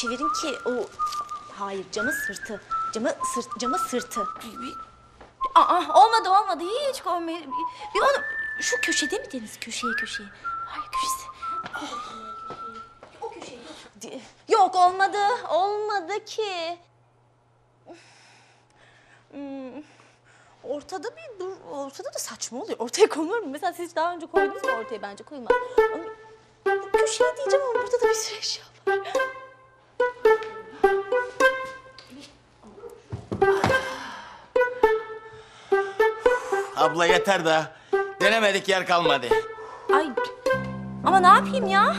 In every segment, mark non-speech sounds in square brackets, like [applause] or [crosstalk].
çevirin ki o... Hayır camı sırtı. Camı sırt, camı sırtı. Aa olmadı olmadı hiç olmadı. Bir, onu şu köşede mi deniz köşeye köşeye? Hayır köşesi. O köşeye. Yok olmadı olmadı ki. Hmm, Ortada bir dur, ortada da saçma oluyor. Ortaya konulur mu? Mesela siz daha önce koydunuz mu ortaya bence koyma. Köşeye diyeceğim ama burada da bir sürü eşya var. Abla yeter daha. Denemedik yer kalmadı. Ay ama ne yapayım ya?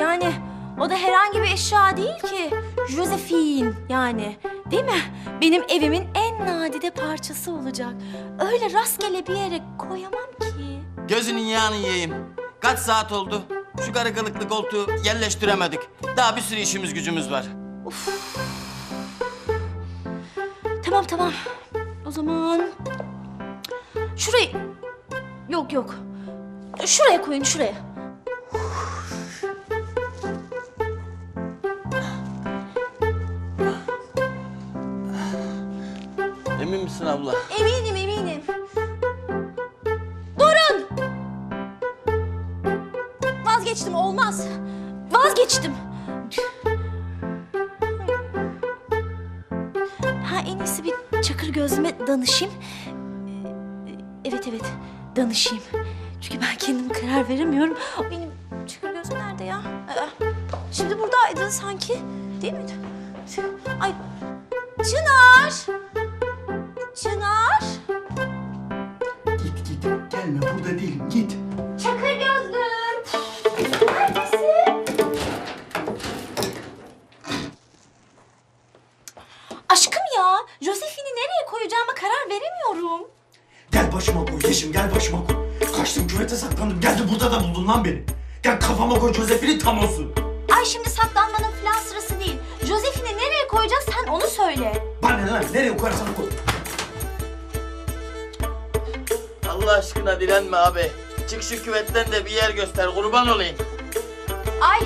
Yani o da herhangi bir eşya değil ki. Josephine yani. Değil mi? Benim evimin en nadide parçası olacak. Öyle rastgele bir yere koyamam ki. Gözünün yağını yiyeyim. Kaç saat oldu? Şu karı kılıklı koltuğu yerleştiremedik. Daha bir sürü işimiz gücümüz var. Tamam tamam. O zaman şurayı yok yok. Şuraya koyun şuraya. Emin misin abla? Eminim eminim. Durun. Vazgeçtim olmaz. Vazgeçtim. Ha en iyisi bir çakır gözüme danışayım. Ee, Evet evet danışayım. Çünkü ben kendim karar veremiyorum. Benim çakır gözüm nerede ya? Aa, Şimdi buradaydı sanki. Değil miydi? Ay Çınar! Çınar! Git git gelme burada değilim git. Çakır gözlüm. Neredesin? Aşkım ya, Josephine'i nereye koyacağıma karar veremiyorum. Gel başıma koy Yeşim gel başıma koy. Kaçtım küvete saklandım geldi burada da buldun lan beni. Gel kafama koy Josephine tam olsun. Ay şimdi saklanmanın falan sırası değil. Josephine'i nereye koyacağız sen onu söyle. Bana ne lan nereye koyarsan koy. Allah aşkına direnme abi. Çık şu küvetten de bir yer göster kurban olayım. Ay,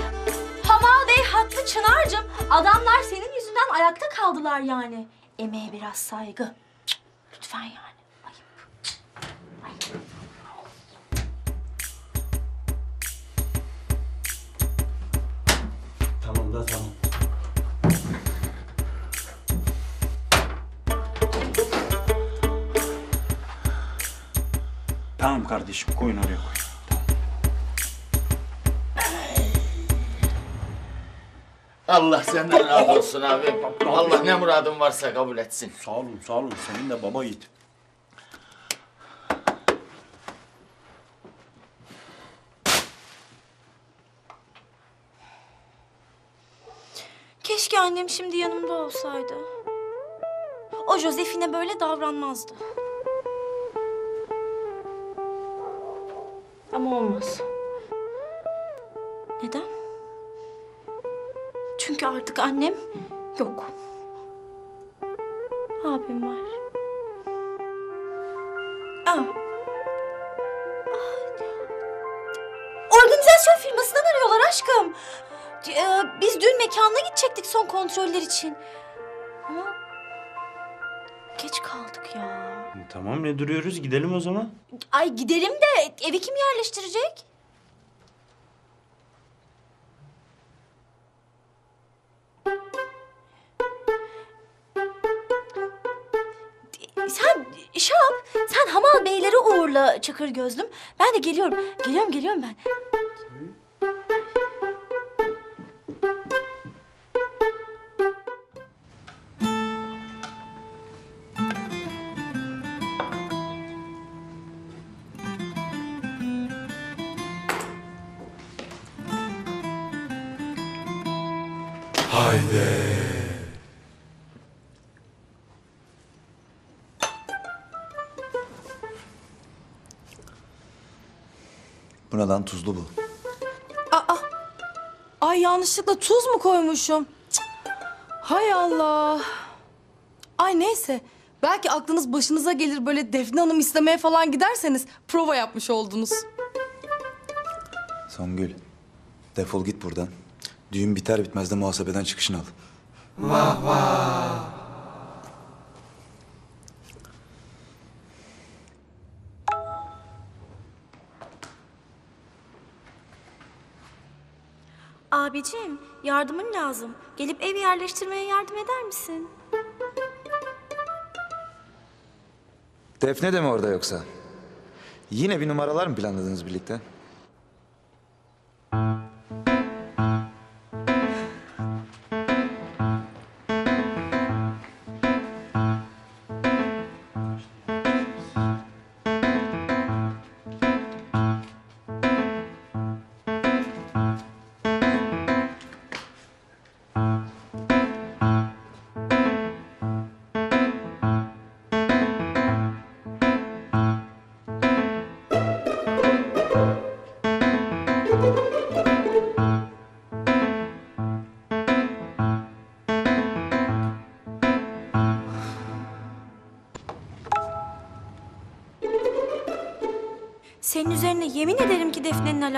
Hamal Bey haklı Çınar'cığım. Adamlar senin yüzünden ayakta kaldılar yani. Emeğe biraz saygı. Cık, Lütfen yani. Tamam kardeşim koyun oraya koy. Allah senden razı olsun abi. Allah ne muradın varsa kabul etsin. Sağ olun sağ olun senin de baba yiğit. Keşke annem şimdi yanımda olsaydı. O Josefine böyle davranmazdı. Ama olmaz. Neden? Çünkü artık annem yok. Abim var. Aa. Organizasyon firmasından arıyorlar aşkım. Ee, biz dün mekanına gidecektik son kontroller için. Ama geç kaldık ya. Tamam ne duruyoruz gidelim o zaman. Ay gidelim de evi kim yerleştirecek? Sen Şap, sen Hamal Beyleri uğurla Çakır Gözlüm. Ben de geliyorum. Geliyorum, geliyorum ben. Bu ne lan tuzlu bu. Aa! Ay yanlışlıkla tuz mu koymuşum? Cık. Hay Allah. Ay neyse. Belki aklınız başınıza gelir böyle Defne Hanım istemeye falan giderseniz prova yapmış oldunuz. Songül defol git buradan. Düğün biter bitmez de muhasebeden çıkışını al. Abicim yardımın lazım. Gelip ev yerleştirmeye yardım eder misin? Defne de mi orada yoksa? Yine bir numaralar mı planladınız birlikte?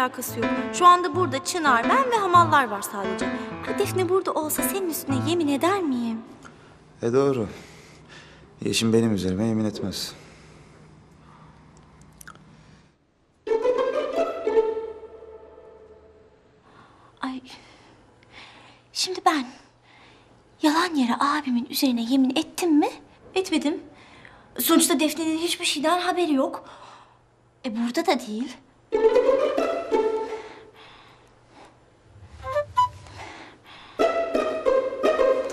Alakası yok. Şu anda burada Çınar, ben ve hamallar var sadece. Ay Defne burada olsa senin üstüne yemin eder miyim? E doğru. Yeşim benim üzerime yemin etmez. Ay. Şimdi ben yalan yere abimin üzerine yemin ettim mi? Etmedim. Sonuçta Defne'nin hiçbir şeyden haberi yok. E burada da değil.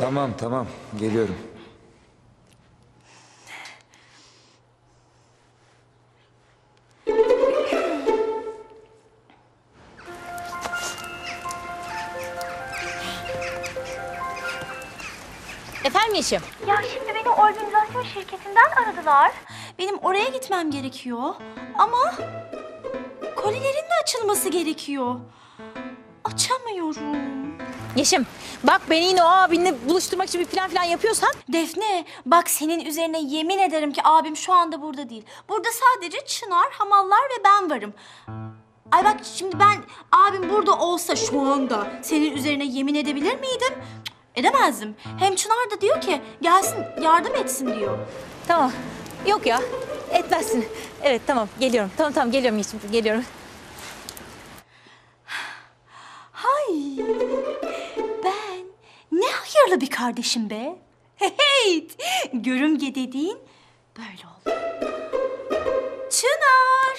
Tamam tamam geliyorum. Efendim Yeşim? Ya şimdi beni organizasyon şirketinden aradılar. Benim oraya gitmem gerekiyor. Ama kolilerin de açılması gerekiyor. Açamıyorum. Yeşim bak beni yine o abinle buluşturmak için bir plan falan yapıyorsan Defne bak senin üzerine yemin ederim ki abim şu anda burada değil. Burada sadece Çınar, Hamallar ve ben varım. Ay bak şimdi ben abim burada olsa şu anda senin üzerine yemin edebilir miydim? Cık, Edemezdim. Hem Çınar da diyor ki gelsin yardım etsin diyor. tamam. Yok ya etmezsin. Evet tamam geliyorum. Tamam tamam geliyorum Yeşim geliyorum. Hay ne hayırlı bir kardeşim be. Hey, görümce dediğin böyle oldu. Çınar.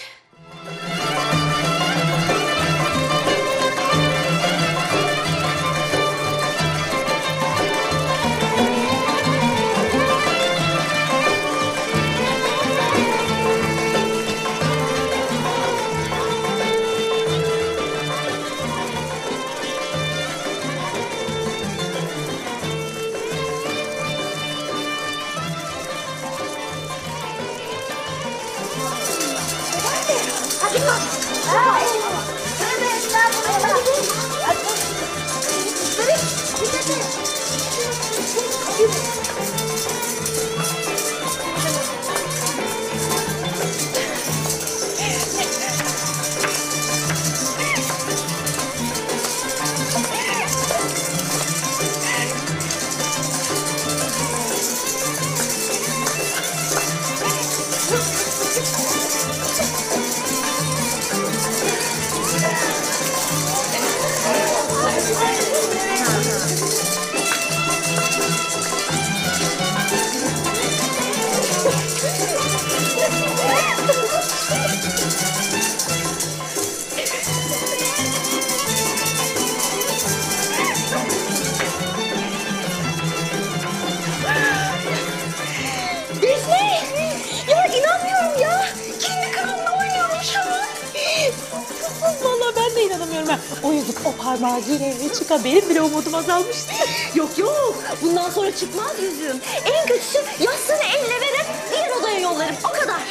Ha. O yüzük o parmağı gireri çıka benim bile umudum azalmıştı. Yok yok. Bundan sonra çıkmaz yüzüğüm. En kötüsü yastığını eline verip diğer odaya yollarım. O kadar.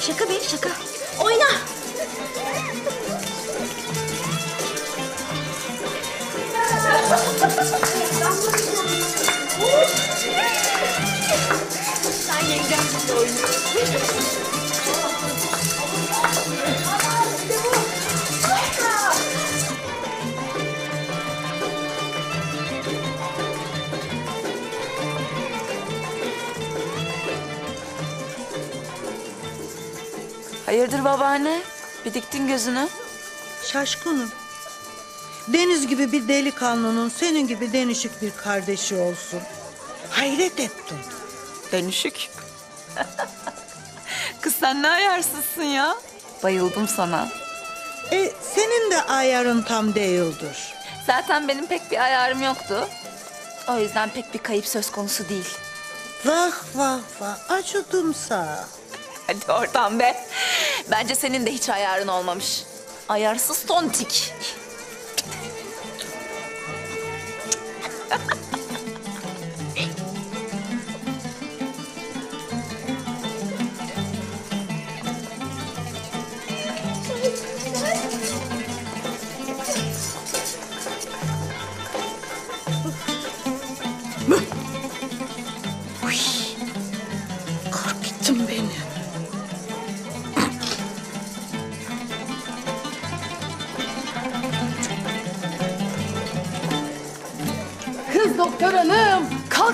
Şaka bir şaka. Oyna. [laughs] Hayırdır babaanne? Bir diktin gözünü. Şaşkınım. Deniz gibi bir delikanlının senin gibi denişik bir kardeşi olsun. Hayret ettim. Denişik. [laughs] Kız sen ne ayarsızsın ya. Bayıldım sana. E senin de ayarın tam değildir. Zaten benim pek bir ayarım yoktu. O yüzden pek bir kayıp söz konusu değil. Vah vah vah acıdım sağ. Hadi oradan be. Bence senin de hiç ayarın olmamış. Ayarsız tontik.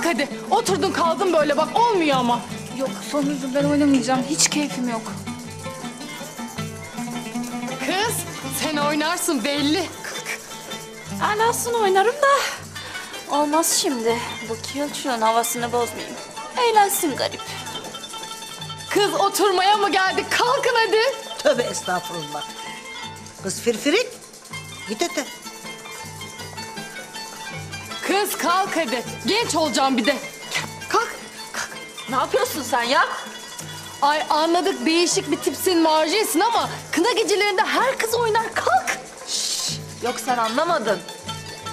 Kalk hadi. Oturdun kaldın böyle bak olmuyor ama. Yok Songül'cüm ben oynamayacağım. Hiç keyfim yok. Kız sen oynarsın belli. Alasını oynarım da. Olmaz şimdi. Bu kilçunun havasını bozmayayım. Eğlensin garip. Kız oturmaya mı geldik? Kalkın hadi. Tövbe estağfurullah. Kız firfirik. Git öte. Kız kalk hadi. Genç olacağım bir de. Kalk. Kalk. Ne yapıyorsun sen ya? Ay anladık değişik bir tipsin marjisin ama kına gecelerinde her kız oynar. Kalk. Yok sen anlamadın.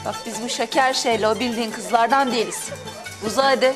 Bak biz bu şeker şeyle o bildiğin kızlardan değiliz. Uza hadi.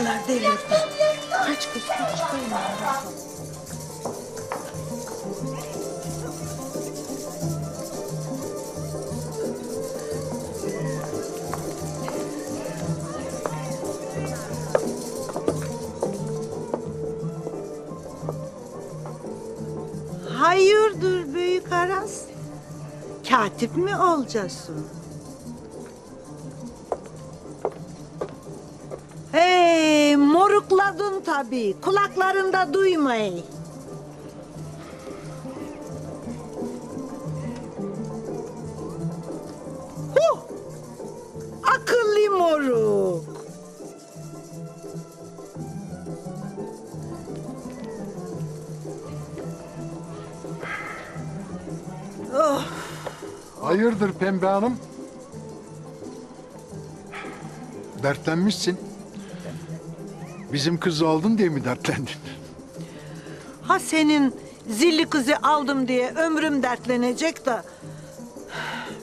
Karılar delirdi. Kaç kız kaç kaç. Hayırdır büyük Aras? Katip mi olacaksın? Morukladın tabii. Kulaklarında duymayın. Huh! Akıllı moruk. Hayırdır Pembe Hanım? Dertlenmişsin. Bizim kızı aldın diye mi dertlendin? Ha senin zilli kızı aldım diye ömrüm dertlenecek de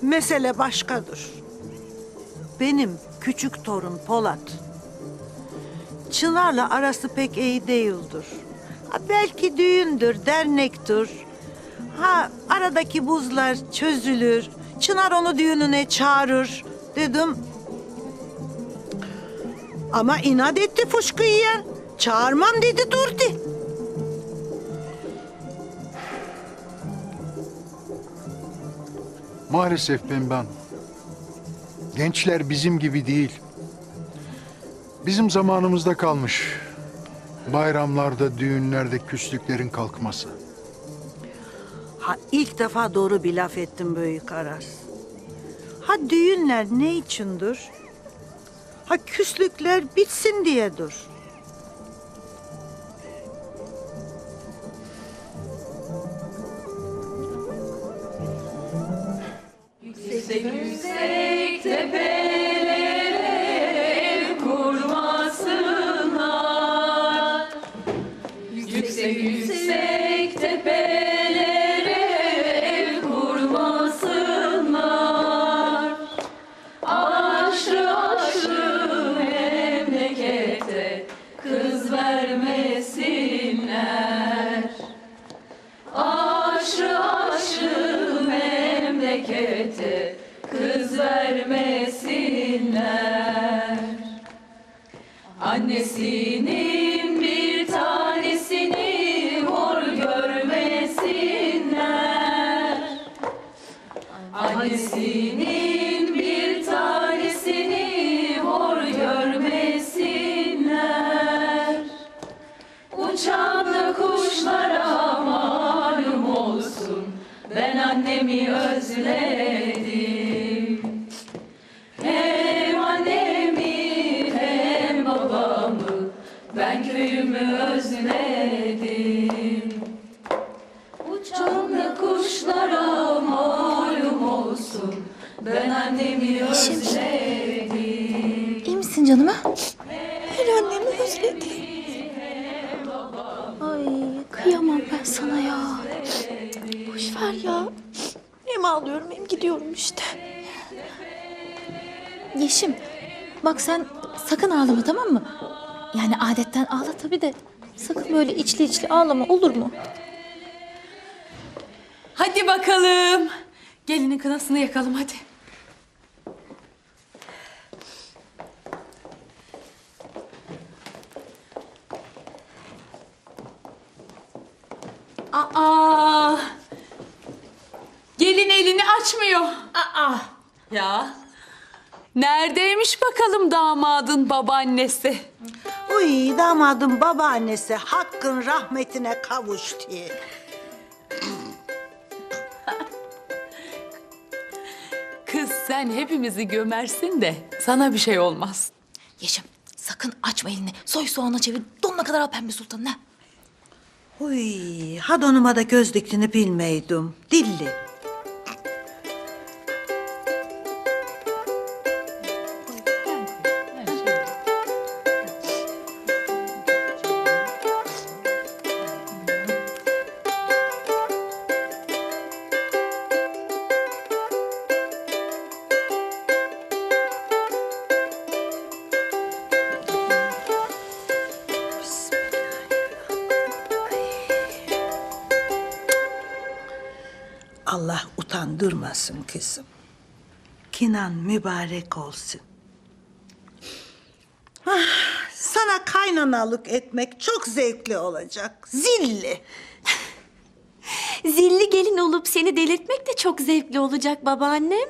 mesele başkadır. Benim küçük torun Polat. Çınar'la arası pek iyi değildir. Ha, belki düğündür, dernektir. Ha aradaki buzlar çözülür. Çınar onu düğününe çağırır dedim. Ama inat etti fışkı yiyen. Çağırmam dedi durdu. Maalesef Pembe Hanım. Gençler bizim gibi değil. Bizim zamanımızda kalmış. Bayramlarda, düğünlerde küslüklerin kalkması. Ha ilk defa doğru bir laf ettim büyük Aras. Ha düğünler ne içindir? Ha küslükler bitsin diyedir. Yüksek Özledim. İyi misin canım ha? Ben annemi özledim. Ay kıyamam ben sana ya. Boş ver ya. Hem ağlıyorum hem gidiyorum işte. Yeşim bak sen sakın ağlama tamam mı? Yani adetten ağla tabii de sakın böyle içli içli ağlama olur mu? Hadi bakalım. Gelinin kınasını yakalım hadi. Aa! Gelin elini açmıyor. Aa! Ya. Neredeymiş bakalım damadın babaannesi? Uy damadım babaannesi hakkın rahmetine kavuştu. Kız sen hepimizi gömersin de sana bir şey olmaz. Yeşim sakın açma elini. Soy soğana çevir. Donuna kadar al pembe sultanı. ha? Uy ha donuma da göz diktiğini bilmeydim. Dilli. Utandırmasın kızım. Kinan mübarek olsun. Ah, sana kaynanalık etmek çok zevkli olacak. Zilli. Zilli gelin olup seni delirtmek de çok zevkli olacak babaannem.